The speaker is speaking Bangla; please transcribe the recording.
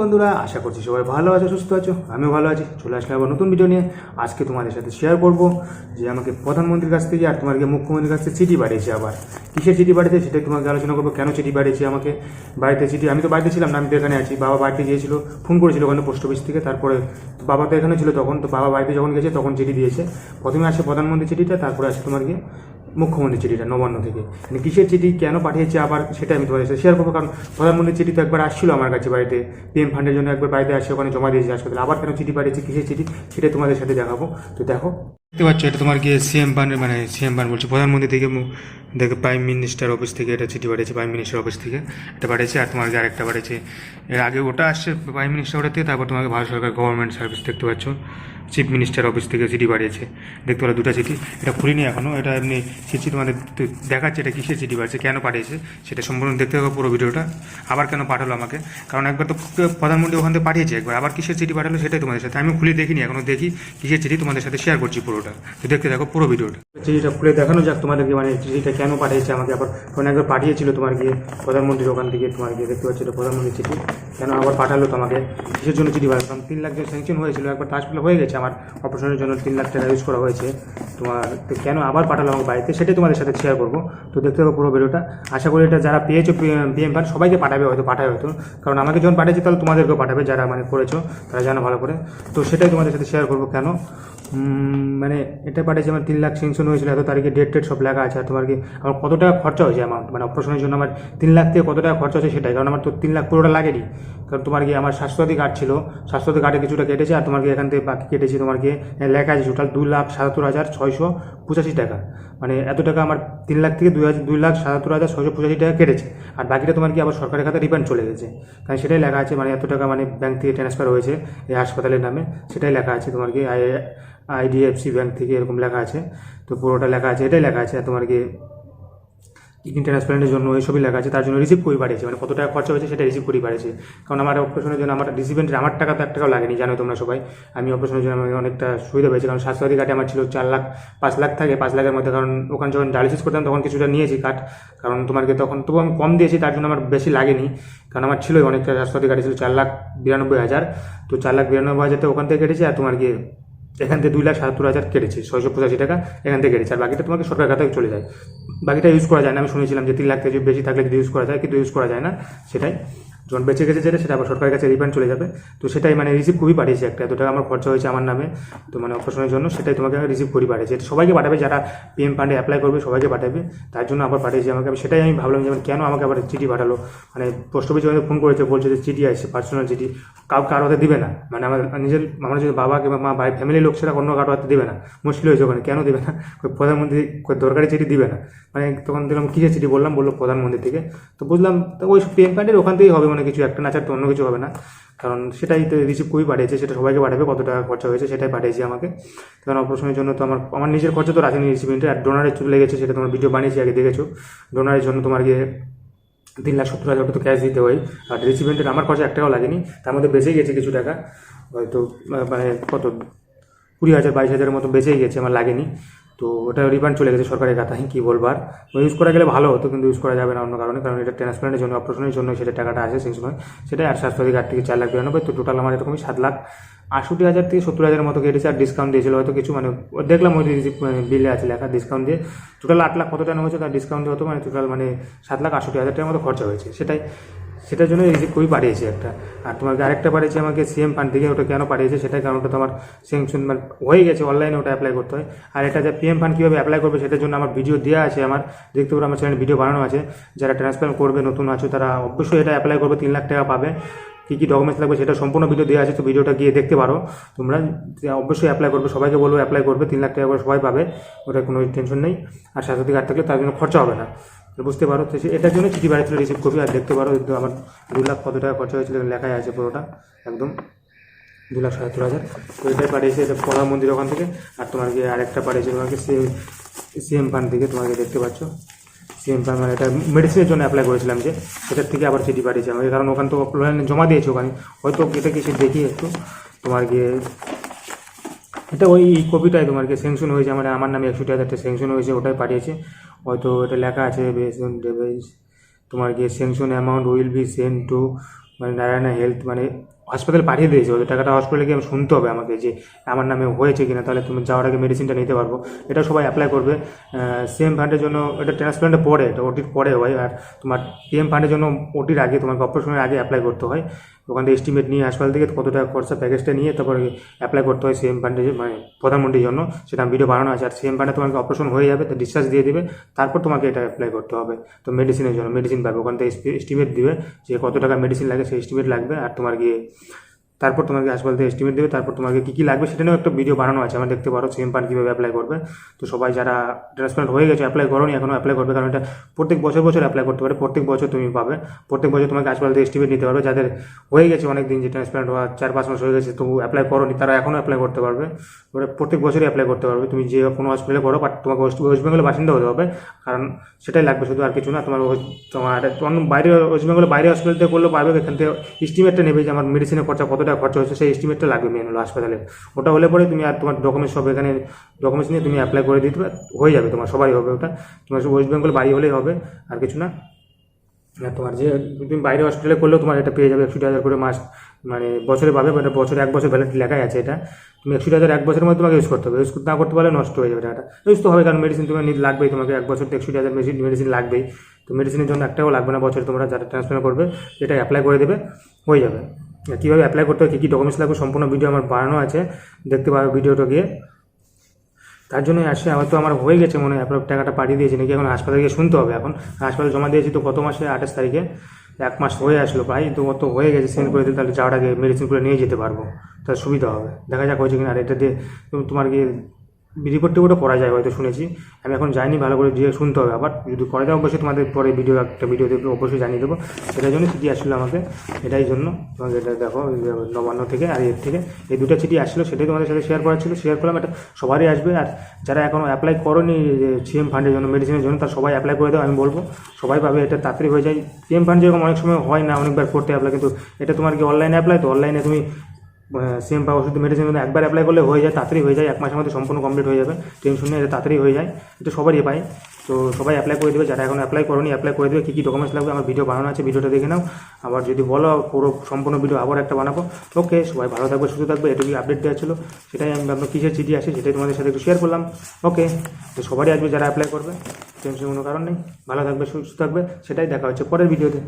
বন্ধুরা, আশা করছি সবাই ভালো আছো, সুস্থ আছো। আমিও ভালো আছি। চলে আসলে আবার নতুন ভিডিও নিয়ে। আজকে তোমাদের সাথে শেয়ার করব যে আমাকে প্রধানমন্ত্রীর কাছ থেকে আর তোমাকে মুখ্যমন্ত্রীর কাছ থেকে চিঠি পাঠিয়েছে আবার। কিসের চিঠি পাঠিয়েছে সেটাই তোমাকে আলোচনা করব। কেন চিঠি পাঠিয়েছে আমাকে? বাড়িতে চিঠি আমি তো বাড়িতে ছিলাম না, আমি তো এখানে আছি। বাবা বাড়িতে গিয়েছিল ফোন করেছিল ওখানে পোস্ট অফিস থেকে। তারপরে বাবা তো এখানে ছিল তখন, তো বাবা বাড়িতে যখন গেছে তখন চিঠি দিয়েছে। প্রথমে আসে প্রধানমন্ত্রী চিঠিটা, তারপরে আসে তোমার গিয়ে মুখ্যমন্ত্রী চিঠিটা, নবান্ন থেকে। মানে কিসের চিঠি, কেন পাঠিয়েছে আবার সেটা আমি তোমাদের শেয়ার করব, কারণ প্রধানমন্ত্রীর চিঠি তো একবার আসছিল আমার কাছে বাড়িতে। পিএম ফান্ডের জন্য একবার বাড়িতে আসছে ওখানে জমা দিয়েছে হাসপাতালে আবার কেন চিঠি পাঠিয়েছে, কিসের চিঠি, সেটা তোমাদের সাথে দেখাবো। তো দেখো। দেখতে পাচ্ছ, এটা তোমার গিয়ে সিএম ফান্ডের মানে সিএম ফান্ড বলছে, প্রধানমন্ত্রী থেকে দেখো প্রাইম মিনিস্টার অফিস থেকে এটা চিঠি পাঠিয়েছে প্রাইম মিনিস্টার অফিস থেকে। এটা পাঠিয়েছে, আর তোমার আরেকটা পাঠিয়েছে। এর আগে ওটা আসছে প্রাইম মিনিস্টার ওটা থেকে, তারপর তোমাকে ভারত সরকার গভর্নমেন্ট সার্ভিস দেখতে পাচ্ছ। চিফ মিনিস্টার অফিস থেকে চিঠি পাঠিয়েছে। দেখতে পারো দুটো চিঠি। এটা খুলিনি এখনও এটা এমনি চিঠি তোমাদের দেখাচ্ছে এটা কিসের চিঠি পাঠিয়েছে কেন পাঠিয়েছে, সেটা সম্পূর্ণ দেখতে হবে পুরো ভিডিওটা। আবার কেন পাঠালো আমাকে? কারণ একবার তো প্রধানমন্ত্রী ওখান থেকে পাঠিয়েছে একবার। আবার কিসের চিঠি পাঠালো সেটাই তোমাদের সাথে। আমি খুলে দেখিনি এখনও দেখি কিসের চিঠি তোমাদের সাথে শেয়ার করছি পুরোটা। তো দেখতে দেখো পুরো ভিডিওটা। চিঠিটা খুলে দেখানো যাক তোমাদেরকে মানে চিঠিটা কেন পাঠিয়েছে আমাকে। আবার কারণ একবার পাঠিয়েছিল তোমার গিয়ে প্রধানমন্ত্রীর ওখান থেকে তোমার গিয়ে দেখতে পাচ্ছি এটা প্রধানমন্ত্রীর চিঠি। কেন আবার পাঠালো তোমাকে? কিসের জন্য চিঠি পাঠালো? তিন লাখ যে স্যাংশন হয়েছিল, একবার হাসপাতাল হয়ে গেছে। আমার অপারেশনের জন্য তিন লাখ টাকা ইউজ করা হয়েছে। তোমার কেন আবার পাঠালো আমার বাড়িতে? সেটাই তোমাদের সাথে শেয়ার করব। তো দেখতে হবে পুরো ভিডিওটা আশা করি এটা যারা পেয়েছ পিএম ফান্ড সবাইকে পাঠাবে হয়তো পাঠাবে হয়তো। কারণ আমাকে যখন পাঠিয়েছে, তাহলে তোমাদেরকেও পাঠাবে যারা মানে করেছ, তারা জানো ভালো করে। তো সেটাই তোমাদের সাথে শেয়ার করব। কেন? মানে এটা পাঠিয়েছে আমার তিন লাখ সেংশন হয়েছিল, এত তারিখে ডেট টেট সব লেখা আছে। আর তোমার কি, আমার কত টাকা খরচা হয়েছে অ্যামাউন্ট মানে অপারেশনের জন্য আমার তিন লাখ থেকে কত টাকা খরচা হয়েছে সেটাই। কারণ আমার তো তিন লাখ পুরোটা লাগেনি। কারণ তোমার কি, আমার স্বাস্থ্যসাথী কার্ড ছিল। স্বাস্থ্যসাথী কার্ডে কিছুটা কেটেছে, আর তোমার কি এখান থেকে বাকি কেটেছে তোমার কি লেখা আছে টোটাল দুই লাখ সাতাত্তর হাজার ছয়শো পঁচাশি টাকা। মানে এত টাকা আমার তিন লাখ থেকে দুই হাজার দুই লাখ সাতাত্তর হাজার ছয়শো পঁচাশি টাকা কেটেছে। আর বাকিটা তোমার কি আবার সরকারের খাতে রিফান্ড চলে গেছে? কারণ সেটাই লেখা আছে মানে এত টাকা মানে ব্যাংক থেকে ট্রান্সফার হয়েছে এই হাসপাতালের নামে। সেটাই লেখা আছে তোমার কি, আই আইডিএফসি ব্যাংক থেকে এরকম লেখা আছে। তো পুরোটা লেখা আছে, এটাই লেখা আছে। তোমার কি কিডনি ট্রান্সপ্লান্টের জন্য এইসবই লেখা আছে, তার জন্য রিসিভ করে পাঠিয়েছে মানে কত টাকা খরচা হয়েছে সেটা রিসিভ করে পাঠিয়েছে কারণ আমার অপারেশনের জন্য আমার রিসিভেন্টের আমার টাকা তো এক টাকাও লাগেনি, জানো তোমরা সবাই। আমি অপারেশনের জন্য আমি অনেকটা সুবিধা পেয়েছি, কারণ স্বাস্থ্যসাথী কার্ডে আমার ছিল চার লাখ, পাঁচ লাখ থাকে, পাঁচ লাখের মধ্যে। কারণ ওখানে যখন ডায়ালিসিস করতাম, তখন কিছুটা নিয়েছি কার্ড কারণ তোমাকে তখন, তবু আমি কম দিয়েছি, তার জন্য আমার বেশি লাগেনি। কারণ আমার ছিলই অনেকটা স্বাস্থ্যসাথী কার্ডে ছিল চার লাখ বিরানব্বই হাজার। তো চার লাখ বিরানব্বই হাজার তো ওখান থেকে কেটেছে, আর তোমার গিয়ে এখান থেকে দুই লাখ সাতাত্তর হাজার কেটেছে, ছয়শো পঁচাশি টাকা এখান থেকে কেটেছে। আর বাকিটা তোমাকে সরকার খাতায় চলে যায়। বাকিটা ইউজ করা যায় না। আমি শুনেছিলাম যে তিন লাখ থেকে বেশি থাকলে যদি ইউজ করা যায়, কিন্তু ইউজ করা যায় না। সেটাই। যখন বেঁচে গেছে যেটা, সেটা আবার সরকারের কাছে রিফান্ড চলে যাবে। তো সেটাই মানে রিসিভ খুবই পাঠিয়েছে একটা। এত টাকা আমার খরচা হয়েছে আমার নামে, তো মানে অপারেশনের জন্য সেটাই তোমাকে রিসিভ করি পাঠিয়েছে সবাইকে পাঠাবে, যারা পিএম ফান্ডে অ্যাপ্লাই করবে, সবাইকে পাঠাবে। তার জন্য আবার পাঠিয়েছে আমাকে। আমি সেটাই আমি ভাবলাম যে মানে কেন আমাকে আবার চিঠি পাঠালো? মানে পোস্ট অফিসে আমাকে ফোন করেছে, বলছে যে চিঠি আসছে পার্সোনাল চিঠি। কাউ কারও হাতে দিবে না। মানে আমার নিজের আমার যদি বাবা কিংবা মা বাড়ির ফ্যামিলির লোক সেটা অন্য কারও হাতে দিবে না। মুশকিল হয়েছে ওখানে। কেন দিবে না? প্রধানমন্ত্রী দরকারি চিঠি দিবে না। মানে তখন দিলাম কিসের চিঠি? বললাম, বলল প্রধানমন্ত্রী থেকে। তো বুঝলাম, তো ওই পিএম ফান্ডের ওখান থেকেই হবে। মানে কিছু একটা না ছাড়া তো অন্য কিছু হবে না। কারণ সেটাই তো রিসিভ করেই পাঠিয়েছে সেটা সবাইকে পাঠাবে কত টাকা খরচা হয়েছে সেটাই পাঠিয়েছে আমাকে। কারণ অপারেশনের জন্য তো আমার আমার নিজের খরচা তো রাখেনি রিসিপেন্টে আর ডোনারের চলে গেছে সেটা তোমার ভিডিও বানিয়েছি, আগে দেখেছ। ডোনারের জন্য তোমার গিয়ে তিন লাখ সত্তর হাজার তো ক্যাশ দিতে হয়, আর রিসিপেন্টের আমার খরচা এক টাকাও লাগেনি, তার মধ্যে বেঁচেই গেছে কিছু টাকা। হয়তো মানে কত, কুড়ি হাজার, বাইশ হাজারের মতো বেঁচেই গেছে, আমার লাগেনি। তো ওটা রিফান্ড চলে গেছে সরকারের খাতায়, কী বলবার ইউজ করা গেলে ভালো হতো, কিন্তু ইউজ করা যাবে না অন্য কারণে, কারণ এটা ট্রান্সপ্লান্টের জন্য অপারেশনের জন্য সেটা টাকাটা আসে সেই সময়। সেটাই আর স্বাস্থ্যসাথী কার্ড থেকে চার লাখ বিরানব্বই, তো টোটাল আমার এরকমই সাত লাখ। আটষট্টি হাজার থেকে সত্তর হাজারের মতো কেটেছে, আর ডিসকাউন্ট দিয়েছিল হয়তো কিছু মানে দেখলাম ওই বিলে আছে লেখা ডিসকাউন্ট দিয়ে। টোটাল আট লাখ কত টাকা হয়েছে তার ডিসকাউন্ট হতো মানে টোটাল মানে সাত লাখ আটষট্টি হাজার টাকার মতো খরচা হয়েছে, সেটাই। সেটার জন্য রিসিভ করেই পাঠিয়েছে একটা। আর তোমাকে আরেকটা পাঠিয়েছে আমাকে সিএম ফান্ড থেকে ওটা কেন পাঠিয়েছে সেটাই কারণ ওটা তোমার সেংশন মানে হয়ে গেছে অনলাইনে ওটা অ্যাপ্লাই করতে হয়। আর এটা যে পিএম ফান্ড কীভাবে অ্যাপ্লাই করবে সেটার জন্য আমার ভিডিও দেওয়া আছে আমার। দেখতে পারো আমার চ্যানেল ভিডিও বানানো আছে। যারা ট্রান্সফার করবে, নতুন আছো, তারা অবশ্যই এটা অ্যাপ্লাই করবে, তিন লাখ টাকা পাবে। কী কী ডকুমেন্টস লাগবে সেটা সম্পূর্ণ ভিডিও দেওয়া আছে, তো ভিডিওটা গিয়ে দেখতে পারো। তোমরা যে অবশ্যই অ্যাপ্লাই করবে, সবাইকে বলব অ্যাপ্লাই করবে, তিন লাখ টাকা করে সবাই পাবে, ওটা কোনো টেনশন নেই। আর স্বাস্থ্যসাথী কার্ড থাকলে তার জন্য খরচা হবে না। বুঝতে পারো। তো এটার জন্য চিঠি বাড়িতে রিসিভ করবি আর দেখতে পারো কিন্তু আমার দু লাখ কত টাকা খরচা হয়েছিল, লেখাই আছে পুরোটা, একদম দু লাখ সাতাত্তর হাজার। তো এটাই পাঠিয়েছে এটা প্রধানমন্ত্রীর ওখান থেকে, আর গিয়ে আরেকটা পাঠিয়েছে তোমাকে সিএম ফান্ড থেকে, তোমাকে দেখতে পাচ্ছ। সিএম ফান্ড মানে এটা মেডিসিনের জন্য অ্যাপ্লাই করেছিলাম যে, সেটার থেকে আবার চিঠি পাঠিয়েছে আমাকে, কারণ ওখানে তো অনলাইনে জমা দিয়েছে ওখানে। হয়তো এটা কিছু দেখি একটু, তোমার গিয়ে এটা ওই কপিটাই তোমার কি স্যাংশন হয়েছে মানে আমার নামে একষট্টি হাজারটা স্যাংশন হয়েছে, ওটাই পাঠিয়েছে। হয়তো এটা লেখা আছে বেস তোমার গিয়ে sanction amount will be send to মানে নারায়ণা হেলথ মানে হাসপাতালে পাঠিয়ে দিয়েছে। ওদের টাকাটা হসপিটালে গিয়ে শুনতে হবে আমাকে যে আমার নামে হয়েছে কিনা, তাহলে তুমি যাওয়ার আগে মেডিসিনটা নিতে পারব। এটা সবাই অ্যাপ্লাই করবে। সিএম ফান্ডের জন্য এটা ট্রান্সপ্লান্টে পড়ে, এটা ওটির পরে হয়। আর তোমার পিএম ফান্ডের জন্য ওটির আগে, তোমাকে অপারেশনের আগে অ্যাপ্লাই করতে হয়। ওখান থেকে এস্টিমেট নিয়ে হাসপাতাল থেকে কত টাকা খরচা প্যাকেজটা নিয়ে তারপর অ্যাপ্লাই করতে হয় সিএম ফান্ডে মানে প্রধানমন্ত্রীর জন্য। সেটা ভিডিও বানানো আছে। আর সিএম ফান্ডে তোমাকে অপারেশন হয়ে যাবে, তো ডিসচার্জ দিয়ে দেবে, তারপর তোমাকে এটা অ্যাপ্লাই করতে হবে। তো মেডিসিনের জন্য মেডিসিন পাবে। ওখান থেকে এস্টিমেট দিবে যে কত টাকা মেডিসিন লাগে, সেই এস্টিমেট লাগবে। আর তোমার গিয়ে তারপর তোমাকে থেকে এস্টিমেট দেবে, তারপর তোমাকে কী কী লাগবে সেটা নিয়েও একটা ভিডিও বানানো আছে, আমার দেখতে পারো সেম পান কীভাবে অ্যাপ্লাই করবে। তো সবাই যারা ট্রান্সপ্লান্ট হয়ে গেছে অ্যাপ্লাই করোনি এখনও অ্যাপ্লাই করবে, কারণ এটা প্রত্যেক বছর বছর অ্যাপ্লাই করতে পারে, প্রত্যেক বছর তুমি পাবে, প্রত্যেক বছর তোমাকে হাসপাতাল থেকে এস্টিমেট নিতে পারবে, যাদের হয়ে গেছে অনেক দিন যে ট্রান্সপ্লান্ট হওয়া, চার পাঁচ মাস হয়ে গেছে, তবু অ্যাপ্লাই করোনি, তারা এখনও অ্যাপ্লাই করতে পারবে। এবারে প্রত্যেক বছরই অ্যাপ্লাই করতে পারবে, তুমি যে কোনো হসপিটালে করো বাট তোমাকে ওয়েস্ট বেঙ্গলের বাসিন্দা হতে হবে, কারণ সেটাই লাগবে, শুধু আর কিছু না, তোমার তোমার অন্য বাইরে ওয়েস্ট বেঙ্গলের বাইরে হসপিটাল থেকে করলেও পারবে, এখান থেকে এস্টিমেটটা নেবে যে আমার মেডিসিনের খরচা কত খরচা হচ্ছে সেই এস্টিমেটটা লাগবে মেন হলো হাসপাতালে। ওটা হলে পরে তুমি আর তোমার ডকুমেন্টস সব এখানে ডকুমেন্টস নিয়ে তুমি অ্যাপ্লাই করে দিতে হয়ে যাবে তোমার সবাই হবে ওটা। তোমার ওয়েস্ট বেঙ্গল বাড়ি হলেই হবে, আর কিছু না। তোমার যে, তুমি বাইরে হসপিটালে করলেও তোমার এটা পেয়ে যাবে একশো হাজার করে মাস মানে বছরে পাবে মানে বছরে এক বছর ভ্যালিডিটি লেখাই আছে এটা। তুমি একশো হাজার এক বছরের মধ্যে তোমাকে ইউজ করতে হবে। ইউজ না করতে পারলে নষ্ট হয়ে যাবে টাকাটা। ইউজ তো হবে, কারণ মেডিসিন তোমার নিতে লাগবেই, তোমাকে এক বছর একশো হাজার মেডিসিন মেডিসিন লাগবেই। তো মেডিসিনের জন্য একটাও লাগবে না বছরে, তোমরা যারা ট্রান্সফার করবে সেটা অ্যাপ্লাই করে দেবে, হয়ে যাবে। কীভাবে অ্যাপ্লাই করতে হয়, কী কী ডকুমেন্টস লাগবে, সম্পূর্ণ ভিডিও আমার বানানো আছে। দেখতে পাবে ভিডিওটা গিয়ে। তার জন্যই আসে, আমার তো আমার হয়ে গেছে মনে হয় টাকাটা পাঠিয়ে দিয়েছি, নাকি এখন হাসপাতালে গিয়ে শুনতে হবে এখন। হাসপাতালে জমা দিয়েছি তো গত মাসে আঠাশ তারিখে, এক মাস হয়ে আসলো প্রায়, তো অত হয়ে গেছে সেন্ড করে দিলে তাহলে যাওয়ার আগে মেডিসিনগুলো নিয়ে যেতে পারব, তাহলে সুবিধা হবে। দেখা যাক হয়েছে কিনা, আর এটা দিয়ে তোমার গিয়ে রিপোর্ট টিপোর্টও করা যায়, হয়তো শুনেছি। আমি এখন যাইনি, ভালো করে দিয়ে শুনতে হবে আবার। যদি করে দেওয়া অবশ্যই তোমাদের পরে ভিডিও একটা ভিডিও দেখবে অবশ্যই জানিয়ে দেবো। সেটার জন্য চিঠি আসলো আমাকে, এটাই জন্য। তোমাকে এটা দেখো নবান্ন থেকে আর এর থেকে। এই দুটো চিঠি আসলো, সেটাই তোমাদের সাথে শেয়ার করা ছিল। শেয়ার করলাম, এটা সবারই আসবে। আর যারা এখনও অ্যাপ্লাই করনি সিএম ফান্ডের জন্য মেডিসিনের জন্য, তার সবাই অ্যাপ্লাই করে দেওয়া আমি বলব। সবাই পাবে এটা তাড়াতাড়ি হয়ে যায়। সিএম ফান্ড যেরকম অনেক সময় হয় না, অনেকবার করতে অ্যাপ্লাই কিন্তু এটা তোমার কি অনলাইনে অ্যাপ্লাই তো অনলাইনে তুমি সেম বা ওষুধ মেডিসিন মধ্যে একবার অ্যাপ্লাই করলে হয়ে যায়, তাড়াতাড়ি হয়ে যায়, এক মাসের মধ্যে সম্পূর্ণ কমপ্লিট হয়ে যাবে। টেনশন নেই তাড়াতাড়ি হয়ে যায় এটা সবারই পায় তো সবাই অ্যাপ্লাই করে দেবে, যারা এখন অ্যাপ্লাই করনি অ্যাপ্লাই করে দেবে। কী কী ডকুমেন্টস লাগবে, আমার ভিডিও বানানো আছে ভিডিওটা দেখে নাও। আবার যদি বলো, পুরো সম্পূর্ণ ভিডিও আবার একটা বানাবো। ওকে, সবাই ভালো থাকবে, সুস্থ থাকবে, এটুকুই আপডেট দেওয়া ছিল। সেটাই আমি আপনার কিসের চিঠি আসে, সেটাই তোমাদের সাথে একটু শেয়ার করলাম। ওকে, তো সবারই আসবে যারা অ্যাপ্লাই করবে টেনশন কোনো কারণ নেই। ভালো থাকবে, সুস্থ থাকবে, সেটাই দেখা হচ্ছে পরের ভিডিওতে